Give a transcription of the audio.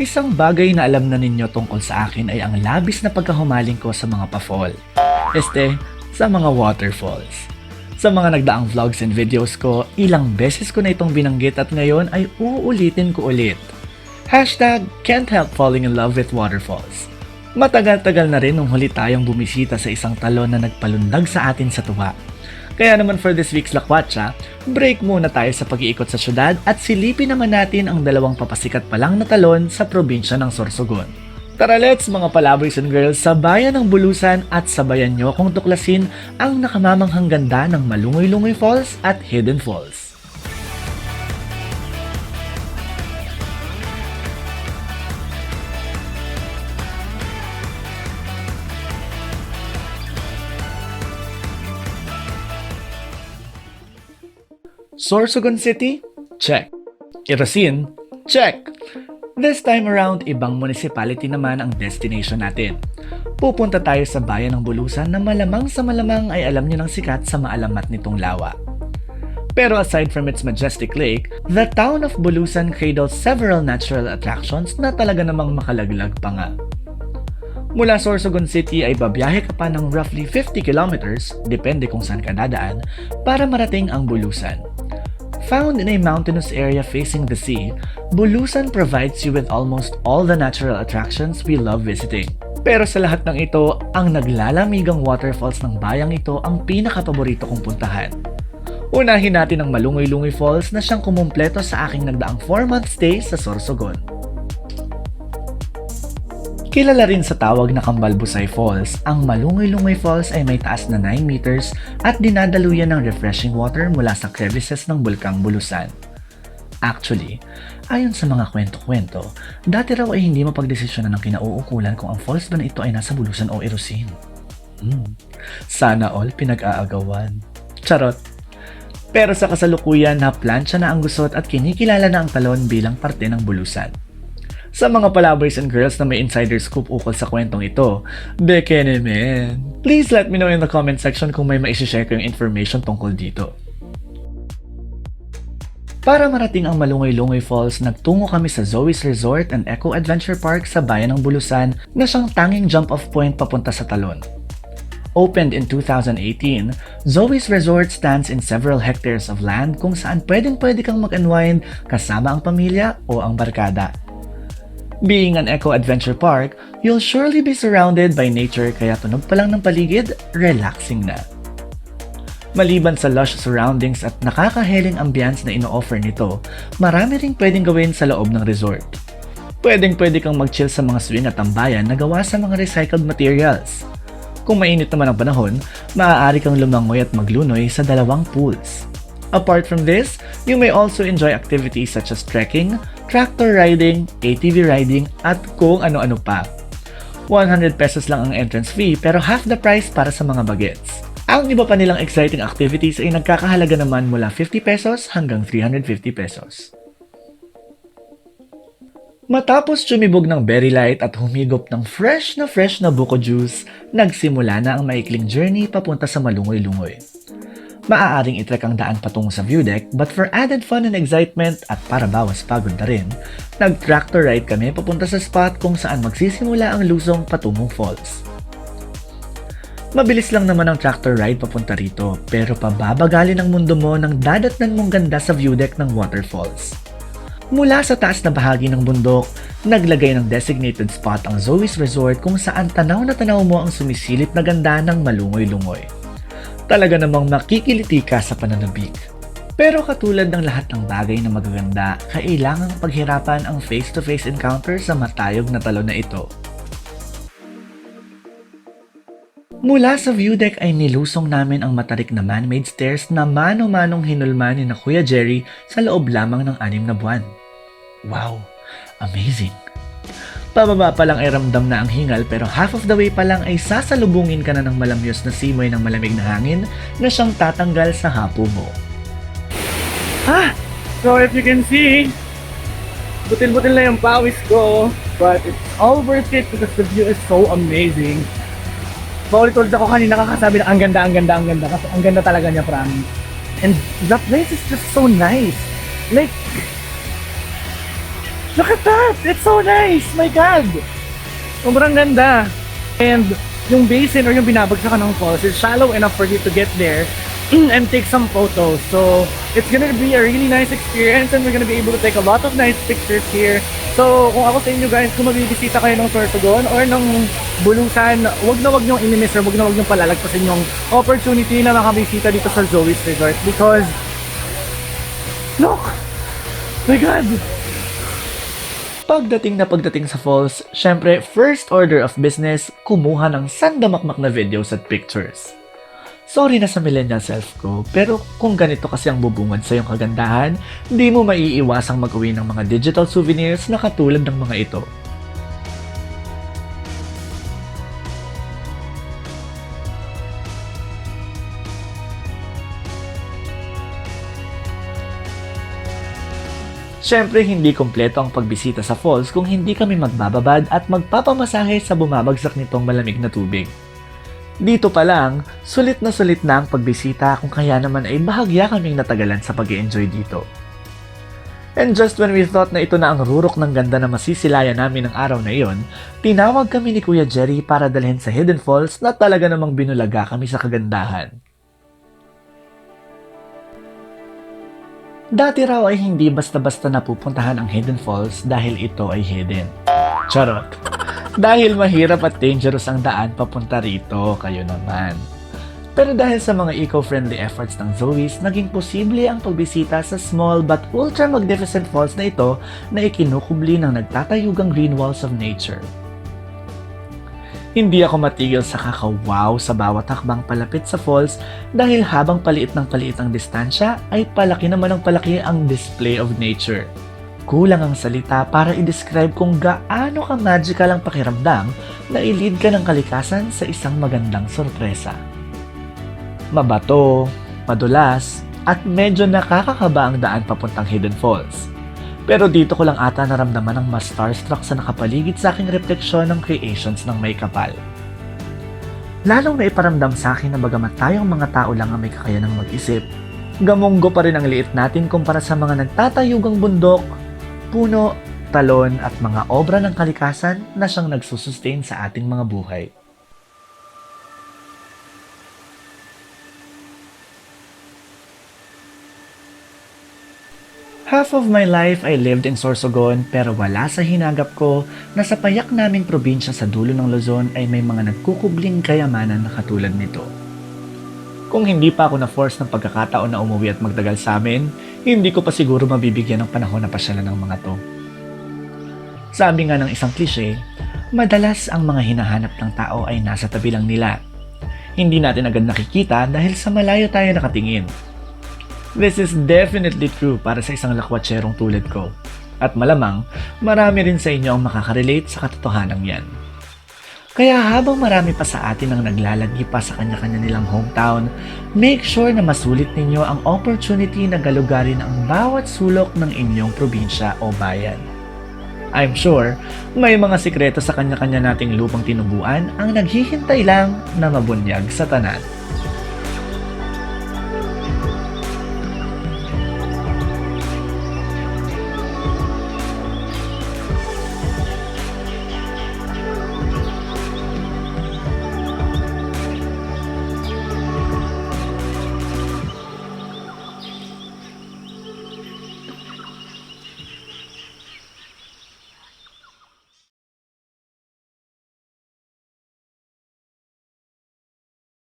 Isang bagay na alam na ninyo tungkol sa akin ay ang labis na pagkahumaling ko sa mga pa-fall. Este, sa mga waterfalls. Sa mga nagdaang vlogs and videos ko, ilang beses ko na itong binanggit at ngayon ay uulitin ko ulit. Hashtag can't help falling in love with waterfalls. Matagal-tagal na rin nung huli tayong bumisita sa isang talon na nagpalundag sa atin sa tuwa. Kaya naman for this week's Lakwatsa, break muna tayo sa pag-iikot sa syudad at silipin naman natin ang dalawang papasikat pa lang na talon sa probinsya ng Sorsogon. Tara let's mga palaboys and girls sa bayan ng Bulusan at sabayan nyo kung tuklasin ang nakamamanghang ganda ng Malungoy-Lungoy Falls at Hidden Falls. Sorsogon City? Check. Irasin? Check. This time around, ibang municipality naman ang destination natin. Pupunta tayo sa bayan ng Bulusan na malamang sa malamang ay alam niyo ng sikat sa maalamat nitong lawa. Pero aside from its majestic lake, the town of Bulusan cradles several natural attractions na talaga namang makalaglag pa nga. Mula Sorsogon City ay babiyahe ka pa ng roughly 50 kilometers, depende kung saan ka dadaan, para marating ang Bulusan. Found in a mountainous area facing the sea, Bulusan provides you with almost all the natural attractions we love visiting. Pero sa lahat ng ito, ang naglalamigang waterfalls ng bayang ito ang pinakapaborito kong puntahan. Unahin natin ang Malungoy-Lungoy Falls na siyang kumumpleto sa aking nagdaang 4-month stay sa Sorsogon. Kilala rin sa tawag na Kambalbusay Falls, ang Malungoy-Lungoy Falls ay may taas na 9 meters at dinadaluyan ng refreshing water mula sa crevices ng Bulkang Bulusan. Actually, ayon sa mga kwento-kwento, dati raw ay hindi mapagdesisyonan ng kinauukulan kung ang falls ba na ito ay nasa Bulusan o Erosin. Hmm, sana all pinag-aagawan. Charot! Pero sa kasalukuyan na plansya na ang gusot at kinikilala na ang talon bilang parte ng Bulusan. Sa mga palaboys and girls na may insider scoop ukol sa kwentong ito, beke naman. Please let me know in the comment section kung may maisishare ko yung information tungkol dito. Para marating ang Malungoy-Lungoy Falls, nagtungo kami sa Zoe's Resort and Eco Adventure Park sa bayan ng Bulusan na siyang tanging jump-off point papunta sa talon. Opened in 2018, Zoe's Resort stands in several hectares of land kung saan pwedeng-pwede kang mag-unwind kasama ang pamilya o ang barkada. Being an eco-adventure park, you'll surely be surrounded by nature kaya tunog pa lang ng paligid, relaxing na. Maliban sa lush surroundings at nakakaheling ambience na ino-offer nito, marami ring pwedeng gawin sa loob ng resort. Pwedeng pwede kang mag-chill sa mga swing at tambayan na gawa sa mga recycled materials. Kung mainit naman ang panahon, maaari kang lumangoy at maglunoy sa dalawang pools. Apart from this, you may also enjoy activities such as trekking, tractor riding, ATV riding, at kung ano-ano pa. 100 pesos lang ang entrance fee pero half the price para sa mga bagets. Ang iba pa nilang exciting activities ay nagkakahalaga naman mula 50 pesos hanggang 350 pesos. Matapos sumibog ng berry light at humigop ng fresh na fresh na buko juice, nagsimula na ang maikling journey papunta sa Malungoy-Lungoy. Maaaring itrek ang daan patungo sa view deck but for added fun and excitement at para bawas pagod na rin, nag-tractor ride kami papunta sa spot kung saan magsisimula ang lusong patungong falls. Mabilis lang naman ang tractor ride papunta rito pero pababagali ng mundo mo nang dadatnan mong ganda sa view deck ng waterfalls. Mula sa taas na bahagi ng bundok, naglagay ng designated spot ang Zoe's Resort kung saan tanaw na tanaw mo ang sumisilip na ganda ng malungoy-lungoy. Talaga namang makikiliti ka sa pananabik. Pero katulad ng lahat ng bagay na magaganda, kailangang paghirapan ang face-to-face encounter sa matayog na talon na ito. Mula sa view deck ay nilusong namin ang matarik na man-made stairs na mano-manong hinulman ni na Kuya Jerry sa loob lamang ng anim na buwan. Wow! Amazing! Pababa pa lang ay ramdam na ang hingal pero half of the way pa lang ay sasalubungin ka na ng malamyos na simoy ng malamig na hangin na siyang tatanggal sa hapo mo. Ah! So if you can see, butil-butil na yung pawis ko but it's all worth it because the view is so amazing. Paulit-ulit ako kanina kakasabi na ang ganda, ang ganda, ang ganda. Kasi ang ganda talaga niya, promise. And the place is just so nice. Like, Look at that! It's so nice! My God! Sobrang ganda! And yung basin or yung binabagsakan ng falls is shallow enough for you to get there and take some photos. So, it's gonna be a really nice experience and we're gonna be able to take a lot of nice pictures here. So, kung ako sa inyo guys, kung magbibisita kayo ng Sorsogon or ng Bulusan, wag na wag niyong inimis or wag na wag niyong palalagpasin yung opportunity na makabisita dito sa Zoe's Resort because Look! My God! Pagdating na pagdating sa falls, syempre, first order of business, kumuha ng sandamakmak na videos at pictures. Sorry na sa millennial self ko, pero kung ganito kasi ang bubungad sa iyong kagandahan, di mo maiiwasang mag-uwi ng mga digital souvenirs na katulad ng mga ito. Siyempre, hindi kompleto ang pagbisita sa falls kung hindi kami magbababad at magpapamasahe sa bumabagsak nitong malamig na tubig. Dito pa lang, sulit na sulit na ang pagbisita kung kaya naman ay bahagya kaming natagalan sa pag enjoy dito. And just when we thought na ito na ang rurok ng ganda na masisilayan namin ng araw na iyon, tinawag kami ni Kuya Jerry para dalhin sa Hidden Falls na talaga namang binulaga kami sa kagandahan. Dati raw ay hindi basta-basta napupuntahan ang Hidden Falls dahil ito ay hidden. Charot. Dahil mahirap at dangerous ang daan papunta rito, kayo naman. Pero dahil sa mga eco-friendly efforts ng Zoe's, naging posible ang pagbisita sa small but ultra magnificent falls na ito na ikinukubli ng nagtatayugang green walls of nature. Hindi ako matigil sa kakawaw sa bawat hakbang palapit sa falls dahil habang paliit ng paliit ang distansya ay palaki naman ang palaki ang display of nature. Kulang ang salita para i-describe kung gaano ka magical ang pakiramdam na ilid ka ng kalikasan sa isang magandang sorpresa. Mabato, madulas, at medyo nakakakaba ang daan papuntang Hidden Falls. Pero dito ko lang ata naramdaman ang mas starstruck sa nakapaligid sa aking refleksyon ng creations ng may kapal. Lalong na iparamdam sa akin na bagamat tayong mga tao lang ang may kakayanang mag-isip, gamunggo pa rin ang liit natin kumpara sa mga nagtatayugang bundok, puno, talon at mga obra ng kalikasan na siyang nagsusustain sa ating mga buhay. Half of my life I lived in Sorsogon pero wala sa hinagap ko na sa payak naming probinsya sa dulo ng Luzon ay may mga nagkukubling kayamanan na katulad nito. Kung hindi pa ako na-force ng pagkakataon na umuwi at magdagal sa amin, hindi ko pa siguro mabibigyan ng panahon na pasyalan ng mga to. Sabi nga ng isang klise, madalas ang mga hinahanap ng tao ay nasa tabi lang nila. Hindi natin agad nakikita dahil sa malayo tayo nakatingin. This is definitely true para sa isang lakwatserong tulad ko. At malamang, marami rin sa inyo ang makakarelate sa katotohanan yan. Kaya habang marami pa sa atin ang naglalagi pa sa kanya-kanya nilang hometown, make sure na masulit ninyo ang opportunity na galugarin ang bawat sulok ng inyong probinsya o bayan. I'm sure, may mga sikreto sa kanya-kanya nating lupang tinubuan ang naghihintay lang na mabunyag sa tanan.